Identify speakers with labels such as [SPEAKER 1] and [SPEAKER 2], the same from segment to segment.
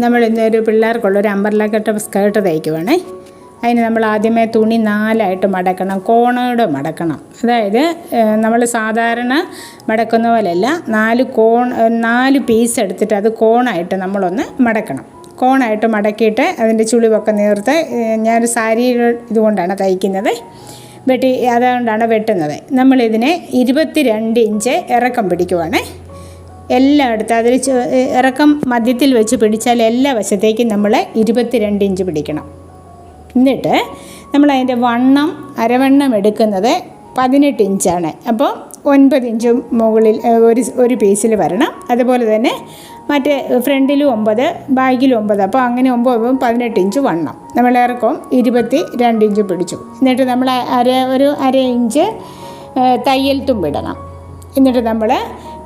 [SPEAKER 1] നമ്മൾ ഇന്നൊരു പിള്ളേർക്കുള്ളൊരു അമ്പർല കെട്ട സ്കേർട്ട് തയ്ക്കുവാണേ. അതിന് നമ്മൾ ആദ്യമേ തുണി നാലായിട്ട് മടക്കണം കോണോട് മടക്കണം. അതായത് നമ്മൾ സാധാരണ മടക്കുന്ന പോലെയല്ല നാല് കോൺ നാല് പീസ് എടുത്തിട്ട് അത് കോണായിട്ട് നമ്മളൊന്ന് മടക്കണം. കോണായിട്ട് മടക്കിയിട്ട് അതിന്റെ ചുളിവൊക്കെ നേർത്ത് ഞാനൊരു സാരി ഇതുകൊണ്ടാണ് തയ്ക്കുന്നത്. വെട്ടി അതുകൊണ്ടാണ് വെട്ടുന്നത്. നമ്മളിതിനെ ഇരുപത്തി രണ്ട് ഇഞ്ച് ഇറക്കം പിടിക്കുവാണേ. എല്ലായിടത്തും അതിൽ ഇറക്കം മധ്യത്തിൽ വെച്ച് പിടിച്ചാൽ എല്ലാ വശത്തേക്കും നമ്മൾ ഇരുപത്തിരണ്ട് ഇഞ്ച് പിടിക്കണം. എന്നിട്ട് നമ്മൾ അതിന്റെ വണ്ണം അരവണ്ണം എടുക്കുന്നത് പതിനെട്ട് ഇഞ്ചാണ്. അപ്പോൾ ഒൻപത് ഇഞ്ചും മുകളിൽ ഒരു ഒരു പീസിൽ വരണം. അതുപോലെ തന്നെ മറ്റേ ഫ്രണ്ടിലും ഒമ്പത് ബാക്കിലും ഒമ്പത്. അപ്പോൾ അങ്ങനെ ഒമ്പത് പതിനെട്ട് ഇഞ്ച് വണ്ണം. നമ്മൾ ഇറക്കം ഇരുപത്തി രണ്ട് ഇഞ്ച് പിടിച്ചു. എന്നിട്ട് നമ്മൾ അര ഒരു അര ഇഞ്ച് തയ്യൽ തുമ്പിടണം എന്നിട്ട് നമ്മൾ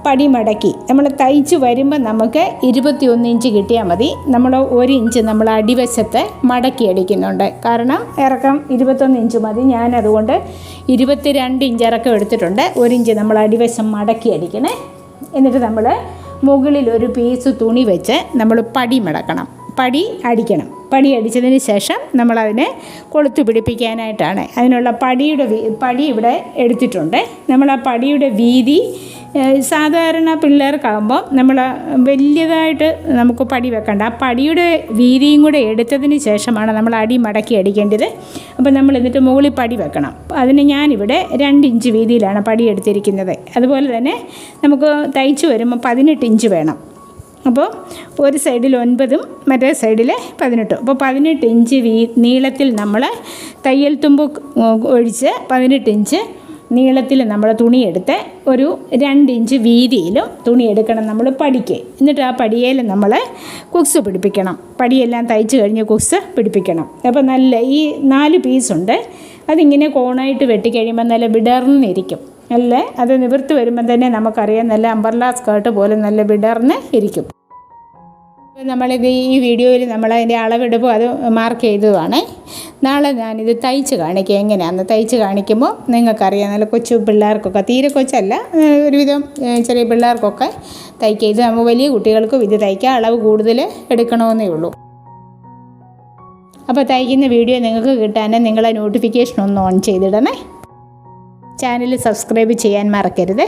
[SPEAKER 1] പടി മടക്കി. നമ്മൾ തയ്ച്ച് വരുമ്പോൾ നമുക്ക് ഇരുപത്തിയൊന്ന് ഇഞ്ച് കിട്ടിയാൽ മതി. നമ്മൾ ഒരു ഇഞ്ച് നമ്മൾ അടിവശത്തെ മടക്കി അടിക്കുന്നുണ്ട്. കാരണം ഇറക്കം ഇരുപത്തൊന്ന് ഇഞ്ച് മതി. ഞാനതുകൊണ്ട് ഇരുപത്തിരണ്ട് ഇഞ്ച് ഇറക്കം എടുത്തിട്ടുണ്ട്. ഒരു ഇഞ്ച് നമ്മൾ അടിവശം മടക്കി അടിക്കണേ. എന്നിട്ട് നമ്മൾ മുകളിൽ ഒരു പീസ് തുണി വെച്ച് നമ്മൾ പടി മടക്കണം. പടി അടിക്കണം. പടി അടിച്ചതിന് ശേഷം നമ്മളതിനെ കൊളുത്തു പിടിപ്പിക്കാനായിട്ടാണ്. അതിനുള്ള പടിയുടെ പടി ഇവിടെ എടുത്തിട്ടുണ്ട്. നമ്മൾ ആ പടിയുടെ വീതി സാധാരണ പിള്ളേർക്കാകുമ്പോൾ നമ്മൾ വലിയതായിട്ട് നമുക്ക് പടി വെക്കണ്ട. ആ പടിയുടെ വീതിയും കൂടെ എടുത്തതിന് ശേഷമാണ് നമ്മൾ അടി മടക്കി അടിക്കേണ്ടത്. അപ്പോൾ നമ്മൾ എന്നിട്ട് മുകളിൽ പടി വെക്കണം. അതിന് ഞാനിവിടെ രണ്ട് ഇഞ്ച് വീതിയിലാണ് പടി എടുത്തിരിക്കുന്നത്. അതുപോലെ തന്നെ നമുക്ക് തയ്ച്ച് വരുമ്പോൾ പതിനെട്ട് ഇഞ്ച് വേണം. അപ്പോൾ ഒരു സൈഡിൽ ഒൻപതും മറ്റേ സൈഡിൽ പതിനെട്ടും. അപ്പോൾ പതിനെട്ട് ഇഞ്ച് വീ നീളത്തിൽ നമ്മൾ തയ്യൽ തുമ്പ് ഒഴിച്ച് പതിനെട്ട് ഇഞ്ച് നീളത്തിൽ നമ്മൾ തുണിയെടുത്ത് ഒരു രണ്ട് ഇഞ്ച് വീതിയിലും തുണി എടുക്കണം നമ്മൾ പടിക്ക്. എന്നിട്ട് ആ പടിയേൽ നമ്മൾ കുക്സ് പിടിപ്പിക്കണം. പടിയെല്ലാം തയ്ച്ച് കഴിഞ്ഞ് കുക്സ് പിടിപ്പിക്കണം. അപ്പോൾ നല്ല ഈ നാല് പീസുണ്ട് അതിങ്ങനെ കോണായിട്ട് വെട്ടിക്കഴിയുമ്പോൾ നല്ല വിടർന്നിരിക്കും. അല്ലേ അത് നിവർത്തി വരുമ്പോൾ തന്നെ നമുക്കറിയാം നല്ല അമ്പർലാ സ്കേർട്ട് പോലെ നല്ല വിടർന്ന് ഇരിക്കും. നമ്മളിത് ഈ വീഡിയോയിൽ നമ്മൾ അതിന്റെ അളവെടുപ്പും അത് മാർക്ക് ചെയ്തതാണ് നാളെ ഞാനിത് തയ്ച്ച് കാണിക്കാം. എങ്ങനെയാണെന്ന് തയ്ച്ച് കാണിക്കുമ്പോൾ നിങ്ങൾക്കറിയാം. നല്ല കൊച്ചു പിള്ളേർക്കൊക്കെ തീരെ കൊച്ചല്ല ഒരുവിധം ചെറിയ പിള്ളേർക്കൊക്കെ തയ്ക്കുക ഇത് നമ്മൾ വലിയ കുട്ടികൾക്കും ഇത് തയ്ക്കാം അളവ് കൂടുതൽ എടുക്കണമെന്നേ ഉള്ളൂ. അപ്പോൾ തയ്ക്കുന്ന വീഡിയോ നിങ്ങൾക്ക് കിട്ടാനേ നിങ്ങളെ നോട്ടിഫിക്കേഷൻ ഒന്ന് ഓൺ ചെയ്തിടണേ. ചാനൽ സബ്സ്ക്രൈബ് ചെയ്യാൻ മറക്കരുത്.